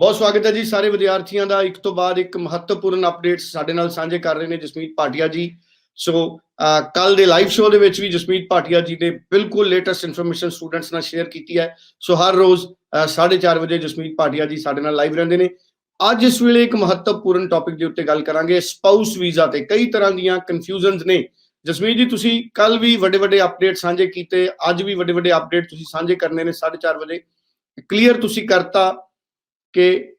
ਬਹੁਤ ਸਵਾਗਤ ਹੈ ਜੀ ਸਾਰੇ ਵਿਦਿਆਰਥੀਆਂ ਦਾ। ਇੱਕ ਤੋਂ ਬਾਅਦ ਇੱਕ ਮਹੱਤਵਪੂਰਨ ਅਪਡੇਟ ਸਾਡੇ ਨਾਲ ਸਾਂਝੇ ਕਰ ਰਹੇ ਨੇ ਜਸਮੀਤ ਭਾਟੀਆ ਜੀ। ਸੋ ਕੱਲ ਦੇ ਲਾਈਵ ਸ਼ੋਅ ਦੇ ਵਿੱਚ ਵੀ ਜਸਮੀਤ ਭਾਟੀਆ ਜੀ ਨੇ ਬਿਲਕੁਲ ਲੇਟੈਸਟ ਇਨਫੋਰਮੇਸ਼ਨ ਸਟੂਡੈਂਟਸ ਨਾਲ ਸ਼ੇਅਰ ਕੀਤੀ ਹੈ। ਸੋ ਹਰ ਰੋਜ਼ ਅ, 4:30 ਵਜੇ ਜਸਮੀਤ ਭਾਟੀਆ ਜੀ ਸਾਡੇ ਨਾਲ ਲਾਈਵ ਰਹਿੰਦੇ ਨੇ। ਅੱਜ ਇਸ ਵੇਲੇ ਇੱਕ ਮਹੱਤਵਪੂਰਨ ਟੌਪਿਕ ਦੇ ਉੱਤੇ ਗੱਲ ਕਰਾਂਗੇ ਸਪਾਊਸ ਵੀਜ਼ਾ ਤੇ। ਕਈ ਤਰ੍ਹਾਂ ਦੀਆਂ ਕਨਫਿਊਜ਼ਨਸ ਨੇ। ਜਸਮੀਤ ਜੀ ਤੁਸੀਂ ਕੱਲ ਵੀ ਵੱਡੇ ਵੱਡੇ ਅਪਡੇਟ ਸਾਂਝੇ ਕੀਤੇ ਅੱਜ ਵੀ ਵੱਡੇ ਵੱਡੇ ਅਪਡੇਟ ਤੁਸੀਂ ਸਾਂਝੇ ਕਰਨੇ ਨੇ 4:30 ਵਜੇ। ਕਲੀਅਰ ਤੁਸੀਂ ਕਰਤਾ। ਕਿ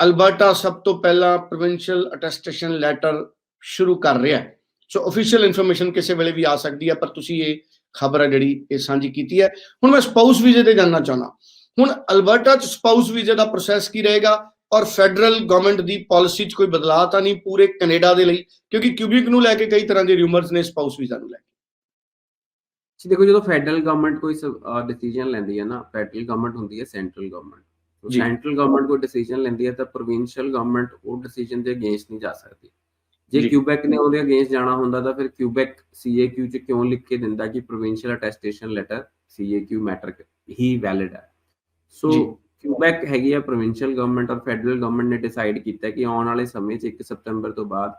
ਅਲਬਰਟਾ ਸਭ ਤੋਂ ਪਹਿਲਾਂ ਪ੍ਰੋਵਿੰਸ਼ੀਅਲ ਅਟੈਸਟੇਸ਼ਨ ਲੈਟਰ ਸ਼ੁਰੂ ਕਰ ਰਿਹਾ ਹੈ। ਸੋ ਅਫੀਸ਼ੀਅਲ ਇਨਫੋਰਮੇਸ਼ਨ ਕਿਸੇ ਵੇਲੇ ਵੀ ਆ ਸਕਦੀ ਹੈ, ਪਰ ਤੁਸੀਂ ਇਹ ਖਬਰ ਹੈ ਜਿਹੜੀ ਇਹ ਸਾਂਝੀ ਕੀਤੀ ਹੈ। ਹੁਣ ਮੈਂ ਸਪਾਊਸ ਵੀਜ਼ੇ ਤੇ ਜਾਨਣਾ ਚਾਹਨਾ ਹੁਣ ਅਲਬਰਟਾ ਚ ਸਪਾਊਸ ਵੀਜ਼ੇ ਦਾ ਪ੍ਰੋਸੈਸ ਕੀ ਰਹੇਗਾ? ਔਰ ਫੈਡਰਲ ਗਵਰਨਮੈਂਟ ਦੀ ਪਾਲਿਸੀ 'ਚ ਕੋਈ ਬਦਲਾਅ ਤਾਂ ਨਹੀਂ ਪੂਰੇ ਕੈਨੇਡਾ ਦੇ ਲਈ? ਕਿਉਂਕਿ ਕਿਊਬਿਕ ਨੂੰ ਲੈ ਕੇ ਕਈ ਤਰ੍ਹਾਂ ਦੇ ਰਿਊਮਰਸ ਨੇ ਸਪਾਊਸ ਵੀਜ਼ਾ ਨੂੰ ਲੈ ਕੇ। ਜੀ ਦੇਖੋ, ਜਦੋਂ ਫੈਡਰਲ ਗਵਰਨਮੈਂਟ ਕੋਈ ਡਿਸੀਜਨ ਲੈਂਦੀ ਹੈ ਨਾ ਫੈਡਰਲ ਗਵਰਨਮੈਂਟ ਹੁੰਦੀ ਹੈ ਸੈਂਟਰਲ ਗਵਰਨਮੈਂਟ ਸੈਂਟਰਲ ਗਵਰਨਮੈਂਟ ਕੋਈ ਡਿਸੀਜਨ ਲੈਂਦੀ ਹੈ ਤਾਂ ਪ੍ਰੋਵਿੰਸ਼ੀਅਲ ਗਵਰਨਮੈਂਟ ਉਹ ਡਿਸੀਜਨ ਦੇ ਅਗੇਂਸਟ ਨਹੀਂ ਜਾ ਸਕਦੀ ਜੇ। ਕਿਊਬੈਕ ਨੇ ਉਹਦੇ ਅਗੇਂਸਟ ਜਾਣਾ ਹੁੰਦਾ ਤਾਂ ਫਿਰ ਕਿਊਬੈਕ ਸੀਏਕਿਊ ਚ ਕਿਉਂ ਲਿਖ ਕੇ ਦਿੰਦਾ ਕਿ provincial attestation letter CAQ matter ਹੀ ਵੈਲਿਡ ਹੈ ਸੋ। ਕਿਊਬੈਕ ਹੈਗੀ ਹੈ ਪ੍ਰੋਵਿੰਸ਼ੀਅਲ ਗਵਰਨਮੈਂਟ ਔਰ ਫੈਡਰਲ ਗਵਰਨਮੈਂਟ ਨੇ ਡਿਸਾਈਡ ਕੀਤਾ ਕਿ ਆਉਣ ਵਾਲੇ ਸਮੇਂ 'ਚ 1 ਸਤੰਬਰ ਤੋਂ ਬਾਅਦ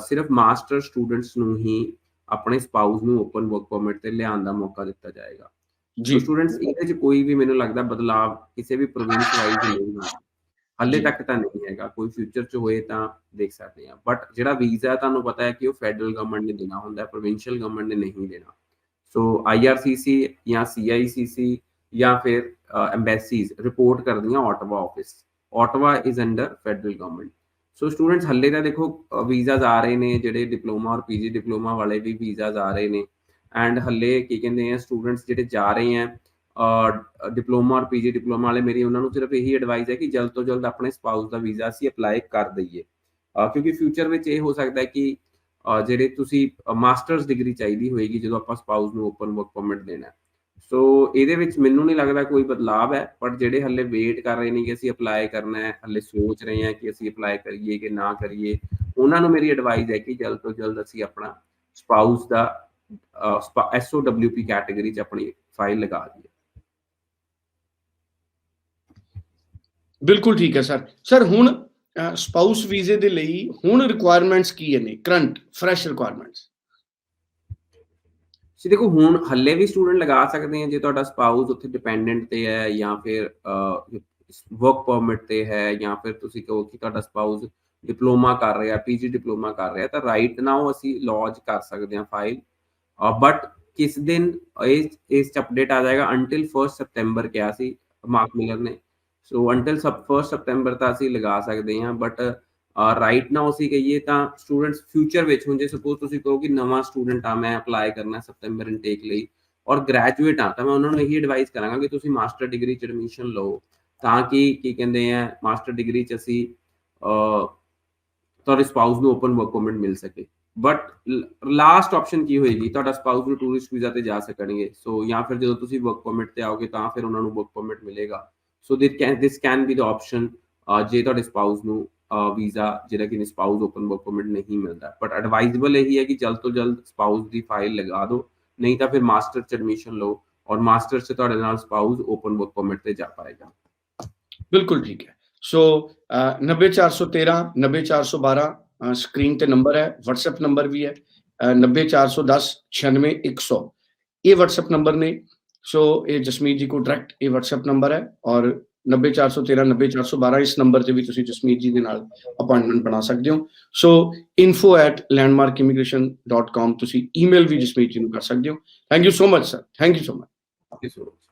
ਸਿਰਫ ਮਾਸਟਰ ਸਟੂਡੈਂਟਸ ਨੂੰ ਹੀ ਆਪਣੇ ਸਪਾਊਸ ਨੂੰ ਓਪਨ ਵਰਕ ਪਰਮਿਟ ਤੇ ਲਿਆਉਣ ਦਾ ਮੌਕਾ ਦਿੱਤਾ ਜਾਏਗਾ ਜੀ ਸਟੂਡੈਂਟਸ ਇਹਦੇ ਚ ਕੋਈ ਵੀ ਮੈਨੂੰ ਲੱਗਦਾ ਬਦਲਾਵ ਕਿਸੇ ਵੀ ਪ੍ਰੋਵਿੰਸ ਵਾਈਜ਼ ਨਹੀਂ ਹੋਣਾ ਹਾਲੇ। ਤੱਕ ਤਾਂ ਨਹੀਂ ਹੈਗਾ ਕੋਈ ਫਿਊਚਰ ਚ ਹੋਏ ਤਾਂ ਦੇਖ ਸਕਦੇ ਆ ਬਟ ਜਿਹੜਾ ਵੀਜ਼ਾ ਤੁਹਾਨੂੰ ਪਤਾ ਹੈ ਕਿ ਉਹ ਫੈਡਰਲ ਗਵਰਨਮੈਂਟ ਨੇ ਦੇਣਾ ਹੁੰਦਾ ਹੈ ਪ੍ਰੋਵਿੰਸ਼ੀਅਲ ਗਵਰਨਮੈਂਟ ਨੇ ਨਹੀਂ ਦੇਣਾ। ਸੋ ਆਈਆਰਸੀਸੀ ਜਾਂ ਸੀਆਈਸੀਸੀ ਜਾਂ ਫਿਰ ਐਮਬੈਸੀਜ਼ ਰਿਪੋਰਟ ਕਰਦੀਆਂ Ottawa office Ottawa is under federal government so students ਹੱਲੇ ਤਾਂ ਦੇਖੋ ਵੀਜ਼ਾਸ ਆ ਰਹੇ ਨੇ ਜਿਹੜੇ ਡਿਪਲੋਮਾ ਔਰ ਪੀਜੀ ਡਿਪਲੋਮਾ ਵਾਲੇ ਵੀ ਵੀਜ਼ਾਸ ਆ ਰਹੇ ਨੇ। ਐਂਡ ਹੱਲੇ ਕੀ ਕਹਿੰਦੇ ਆ ਸਟੂਡੈਂਟਸ ਜਿਹੜੇ ਜਾ ਰਹੇ ਆ ਡਿਪਲੋਮਾ ਔਰ ਪੀਜੀ ਡਿਪਲੋਮਾ ਵਾਲੇ, ਮੇਰੀ ਉਹਨਾਂ ਨੂੰ ਸਿਰਫ ਇਹੀ ਐਡਵਾਈਸ ਹੈ ਕਿ ਜਲਦ ਤੋਂ ਜਲਦ ਆਪਣੇ ਸਪਾਊਸ ਦਾ ਵੀਜ਼ਾ ਅਸੀਂ ਅਪਲਾਈ ਕਰ ਦਈਏ। ਕਿਉਂਕਿ ਫਿਊਚਰ ਵਿੱਚ ਇਹ ਹੋ ਸਕਦਾ ਹੈ ਕਿ ਜਿਹੜੇ ਤੁਸੀਂ ਮਾਸਟਰਸ ਡਿਗਰੀ ਚਾਹੀਦੀ ਹੋਏਗੀ ਜਦੋਂ ਆਪਾਂ ਸਪਾਊਸ ਨੂੰ ਓਪਨ ਵਰਕ ਪਰਮਿਟ ਦੇਣਾ। ਸੋ ਇਹਦੇ ਵਿੱਚ ਮੈਨੂੰ ਨਹੀਂ ਲੱਗਦਾ ਕੋਈ ਬਦਲਾਵ ਹੈ, ਪਰ ਜਿਹੜੇ ਹੱਲੇ ਵੇਟ ਕਰ ਰਹੇ ਨੇ ਕਿ ਅਸੀਂ ਅਪਲਾਈ ਕਰਨਾ ਹੈ, ਹੱਲੇ ਸੋਚ ਰਹੇ ਹਾਂ ਕਿ ਅਸੀਂ ਅਪਲਾਈ ਕਰੀਏ ਕਿ ਨਾ ਕਰੀਏ, ਉਹਨਾਂ ਨੂੰ ਮੇਰੀ ਐਡਵਾਈਸ ਹੈ ਕਿ ਜਲਦ ਤੋਂ ਜਲਦ ਅਸੀਂ ਆਪਣਾ ਸਪਾਊਸ ਦਾ ਐਸਓਡਬਲਯੂਪੀ ਕੈਟਾਗਰੀ 'ਚ ਆਪਣੀ ਫਾਈਲ ਲਗਾ ਦਈਏ। ਬਿਲਕੁਲ ਠੀਕ ਹੈ ਸਰ। ਸਰ ਹੁਣ ਸਪਾਊਸ ਵੀਜ਼ੇ ਦੇ ਲਈ ਹੁਣ ਰਿਕੁਆਇਰਮੈਂਟਸ ਕੀ ਨੇ? ਕਰੰਟ ਫਰੈਸ਼ ਰਿਕੁਆਇਰਮੈਂਟਸ ਸੀ ਦੇਖੋ ਹੁਣ ਹੱਲੇ ਵੀ ਸਟੂਡੈਂਟ ਲਗਾ ਸਕਦੇ ਆ ਜੇ ਤੁਹਾਡਾ ਸਪਾਊਸ ਉੱਥੇ ਡਿਪੈਂਡੈਂਟ ਤੇ ਹੈ ਜਾਂ ਫਿਰ ਵਰਕ ਪਰਮਿਟ ਤੇ ਹੈ ਜਾਂ ਫਿਰ ਤੁਸੀਂ ਕਹੋ ਕਿ ਤੁਹਾਡਾ ਸਪਾਊਸ ਡਿਪਲੋਮਾ ਕਰ ਰਿਹਾ ਪੀਜੀ ਡਿਪਲੋਮਾ ਕਰ ਰਿਹਾ ਤਾਂ ਰਾਈਟ ਨਾਓ ਅਸੀਂ ਲੌਂਚ ਕਰ ਸਕਦੇ ਹਾਂ ਫਾਈਲ ਬਟ ਕਿਸ ਦਿਨ ਇਸ ਇਸ ਚ ਅਪਡੇਟ ਆ ਜਾਏਗਾ ਅੰਟਿਲ 1 ਸਪਟੈਂਬਰ ਕਿਹਾ ਸੀ ਮਾਰਕ ਮਿਲਰ ਨੇ ਸੋ ਅੰਟਿਲ ਸਬ 1 ਸਪਟੈਂਬਰ ਤਾਂ ਅਸੀਂ ਲਗਾ ਸਕਦੇ ਹਾਂ ਬਟ ਰਾਈਟ ਨਾਓ ਅਸੀਂ ਕਹੀਏ ਤਾਂ ਸਟੂਡੈਂਟਸ ਫਿਊਚਰ ਵਿੱਚ ਹੁਣ ਜੇ ਸਪੋਜ਼ ਤੁਸੀਂ ਕਹੋ ਕਿ ਨਵਾਂ ਸਟੂਡੈਂਟ ਆ ਮੈਂ ਅਪਲਾਈ ਕਰਨਾ ਸਪਟੈਂਬਰ ਇਨਟੇਕ ਲਈ ਔਰ ਗ੍ਰੈਜੂਏਟ ਆ ਤਾਂ ਮੈਂ ਉਹਨਾਂ ਨੂੰ ਇਹੀ ਐਡਵਾਈਸ ਕਰਾਂਗਾ ਕਿ ਤੁਸੀਂ ਮਾਸਟਰ ਡਿਗਰੀ ਚ ਐਡਮਿਸ਼ਨ ਲਓ ਤਾਂ ਕਿ ਕੀ ਕਹਿੰਦੇ ਆ ਮਾਸਟਰ ਡਿਗਰੀ ਚ ਅਸੀਂ ਅਹ, ਤੁਹਾਡੇ ਸਪਾਊਸ ਨੂੰ ਓਪਨ ਵਰਕ ਪਰਮਿਟ ਮਿਲ ਸਕੇ ਬਟ ਲਾਸਟ ਆਪਸ਼ਨ ਕੀ ਹੋਏਗੀ? ਤੁਹਾਡਾ ਸਪਾਊਸ ਨੂੰ ਟੂਰਿਸਟ ਵੀਜ਼ਾ ਤੇ ਜਾ ਸਕਣਗੇ। ਸੋ ਜਾਂ ਫਿਰ ਜਦੋਂ ਤੁਸੀਂ ਵਰਕ ਪਰਮਿਟ ਤੇ ਆਓਗੇ ਤਾਂ ਫਿਰ ਉਹਨਾਂ ਨੂੰ ਵਰਕ ਪਰਮਿਟ ਮਿਲੇਗਾ। So this can this can be the option ਜੇ ਤੁਹਾਡੇ ਸਪਾਊਸ ਨੂੰ ਵੀਜ਼ਾ ਜਿਹੜਾ ਕਿ ਸਪਾਊਸ ਓਪਨ ਵਰਕ ਪਰਮਿਟ ਨਹੀਂ ਮਿਲਦਾ। ਬਟ ਐਡਵਾਈਜ਼ੇਬਲ ਇਹੀ ਹੈ ਕਿ ਜਲਦ ਤੋਂ ਜਲਦ ਸਪਾਊਸ ਦੀ ਫਾਈਲ ਲਗਾ ਦਿਓ। ਨਹੀਂ ਤਾਂ ਫਿਰ ਮਾਸਟਰ ਚ ਐਡਮਿਸ਼ਨ ਲਓ ਔਰ ਮਾਸਟਰ ਚ ਤੁਹਾਡੇ ਨਾਲ ਸਪਾਊਸ ਓਪਨ ਵਰਕ ਪਰਮਿਟ ਤੇ ਜਾ ਪਾਏਗਾ। ਬਿਲਕੁਲ ਠੀਕ ਹੈ। ਸੋ ਅ, 90413 90412 ਅ, ਸਕਰੀਨ ਤੇ ਨੰਬਰ ਹੈ WhatsApp ਨੰਬਰ ਵੀ ਹੈ ਅ, 90410 96100 ਇਹ WhatsApp ਨੰਬਰ ਨੇ ਸੋ ਇਹ ਜਸਮੀਤ ਜੀ ਕੋ ਡਾਇਰੈਕਟ ਇਹ WhatsApp ਨੰਬਰ ਹੈ ਔਰ 90413 90412 ਇਸ ਨੰਬਰ ਤੇ ਵੀ ਤੁਸੀਂ ਜਸਮੀਤ ਜੀ ਦੇ ਨਾਲ ਅਪਾਇੰਟਮੈਂਟ ਬਣਾ ਸਕਦੇ ਹੋ। ਸੋ info@landmarkimmigration.com ਤੁਸੀਂ ਈਮੇਲ ਵੀ ਜਸਮੀਤ ਜੀ ਨੂੰ ਕਰ ਸਕਦੇ ਹੋ। Thank you so much sir thank you so much thank you so much